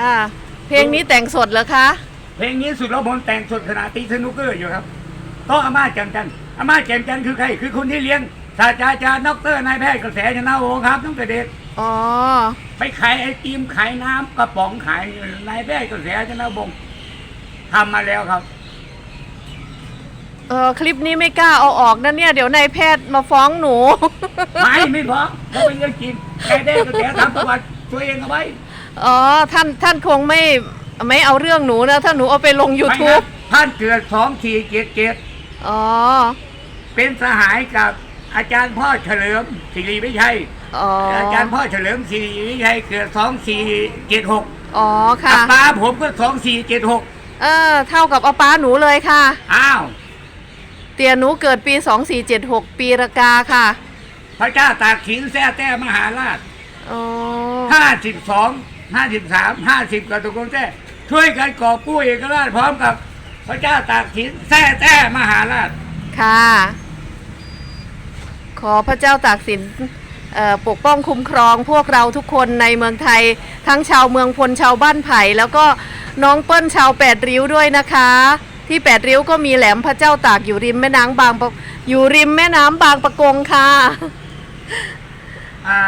อ่า เพลงนี้แต่งสดเหรอคะ เพลงนี้สุดแล้วผมแต่งสดขณะตีสนุกเกอร์อยู่ครับโต้องอาม่าแจ่มจันทร์อาม่าแจ่มจันทร์คือใคร คือคนที่เลี้ยงศาสตราจารย์ดอกเตอรนายแพทย์กระแสชนะวงศ์ครับตั้งแต่เด็กอ๋อ ไปขายไอติมขายน้ำกระป๋องขายนายแพทย์กระแสชนะวงศ์ทำมาแล้วครับ เออคลิปนี้ไม่กล้าเอาออกนะเนี่ย เดี๋ยวนายแพทย์มาฟ้องหนู ไม่ไม่พอเขาเป็นเรื่องจริงใครได้กระแสทำประวัติตัวเองเอาไว้ อ๋อท่านท่านคงไม่ไม่เอาเรื่องหนูนะถ้าหนูเอาไปลงไม่ YouTube นะท่านเกิดสองสี่เจ็ดเจ็ดอ๋อ เป็นสหายกับอาจารย์พ่อเฉลิมศิริวิชัยอ๋ออาจารย์พ่อเฉลิมศิริวิชัยเกิดสองสี่เจ็ดหกอ๋อค่ะป้าผมก็สองสี่เจ็ดหกเออ เท่ากับอาป้าหนูเลยค่ะ อ้าว เตียหนูเกิดปี2476ปีระกาค่ะ พระเจ้าตากสินแท้แต้มหาราชอ๋อ ห้าสิบสองห้าสิบสามห้าสิบกับตุกนแท้ช่วยกันกอบกู้เอกราชพร้อมกับ พระเจ้าตากสินแท้แต้มหาราช ค่ะ ขอพระเจ้าตากสินเอ่อปกป้องคุ้มครองพวกเราทุกคนในเมืองไทย ทั้งชาวเมืองพลชาวบ้านไผ่ แล้วก็น้องเปิ้ลชาวแปดริ้วด้วยนะคะ ที่แปดริ้วก็มีแหลมพระเจ้าตากอยู่ริมแม่น้ำบางปะอยู่ริมแม่น้ำบางปะกงค่ะ อ่า